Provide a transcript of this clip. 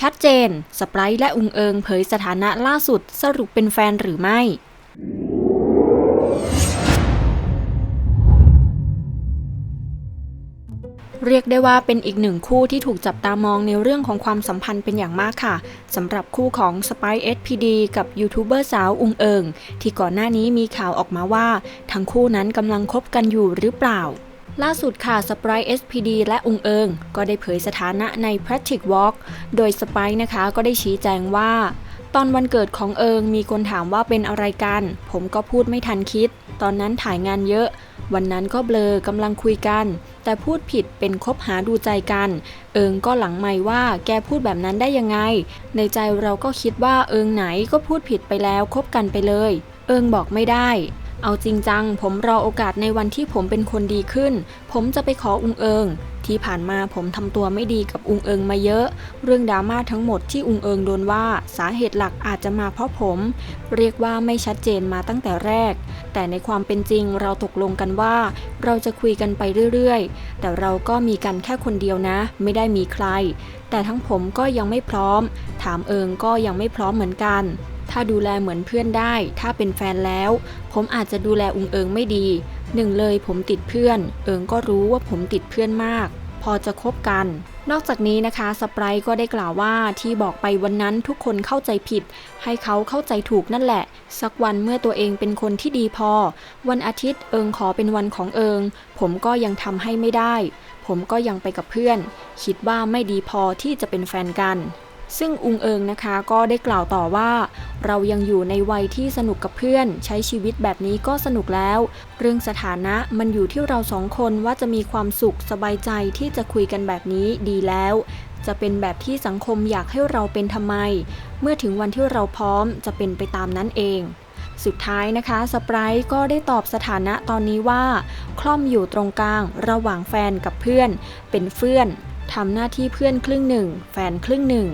ชัดเจน สไปร์และอุงเอิงเผยสถานะล่าสุดสรุปเป็นแฟนหรือไม่เรียกได้ว่าเป็นอีกหนึ่งคู่ที่ถูกจับตามองในเรื่องของความสัมพันธ์เป็นอย่างมากค่ะสำหรับคู่ของ Spy SPD กับยูทูบเบอร์สาวอุงเอิง ที่ก่อนหน้านี้มีข่าวออกมาว่า ทั้งคู่นั้นกำลังคบกันอยู่หรือเปล่า ล่าสุดค่ะสไปร์ SPD และองเอิง ก็ได้เผยสถานะใน Practic Walk โดยสไปร์นะคะก็ได้ชี้แจงว่า ตอนวันเกิดของเอิงมีคนถามว่าเป็นอะไรกัน ผมก็พูดไม่ทันคิด ตอนนั้นถ่ายงานเยอะ วันนั้นก็เบลอกำลังคุยกัน แต่พูดผิดเป็นคบหาดูใจกัน เอิงก็หลังไม่ว่าแกพูดแบบนั้นได้ยังไง ในใจเราก็คิดว่าเอิงไหนก็พูดผิดไปแล้วคบกันไปเลย เอิงบอกไม่ได้ เอาจริงจัง ผมรอโอกาสในวันที่ผมเป็นคนดีขึ้น ผมจะไปขออุงเอิง ที่ผ่านมาผมทำตัวไม่ดีกับอุงเอิงมาเยอะ เรื่องดราม่าทั้งหมดที่อุงเอิงโดนว่าสาเหตุหลักอาจจะมาเพราะผม เรียกว่าไม่ชัดเจนมาตั้งแต่แรก แต่ในความเป็นจริงเราตกลงกันว่า เราจะคุยกันไปเรื่อยๆ แต่เราก็มีกันแค่คนเดียวนะ ไม่ได้มีใคร แต่ทั้งผมก็ยังไม่พร้อม ถามเอิงก็ยังไม่พร้อมเหมือนกัน ถ้าดูแลเหมือนเพื่อนได้ ถ้าเป็นแฟนแล้ว ผมอาจจะดูแลอุงเอิงไม่ดี หนึ่งเลยผมติดเพื่อน เอิงก็รู้ว่าผมติดเพื่อนมาก พอจะคบกัน นอกจากนี้นะคะสไปร์ก็ได้กล่าวว่าที่บอกไปวันนั้นทุกคนเข้าใจผิด ให้เขาเข้าใจถูกนั่นแหละ สักวันเมื่อตัวเองเป็นคนที่ดีพอ วันอาทิตย์เอิงขอเป็นวันของเอิง ผมก็ยังทำให้ไม่ได้ ผมก็ยังไปกับเพื่อน คิดว่าไม่ดีพอที่จะเป็นแฟนกัน ซึ่งอุงเอิงนะคะก็ได้กล่าวต่อว่า เรายังอยู่ในวัยที่สนุกกับเพื่อน ใช้ชีวิตแบบนี้ก็สนุกแล้ว เรื่องสถานะมันอยู่ที่เราสองคนว่าจะมีความสุขสบายใจที่จะคุยกันแบบนี้ดีแล้ว จะเป็นแบบที่สังคมอยากให้เราเป็นทำไม เมื่อถึงวันที่เราพร้อมจะเป็นไปตามนั้นเองสุดท้ายนะคะสปร์ก็ได้ตอบสถานะตอนนี้ว่า คล่อมอยู่ตรงกลางระหว่างแฟนกับเพื่อน เป็นเพื่อนทำหน้าที่เพื่อนครึ่งหนึ่ง แฟนครึ่งหนึ่ง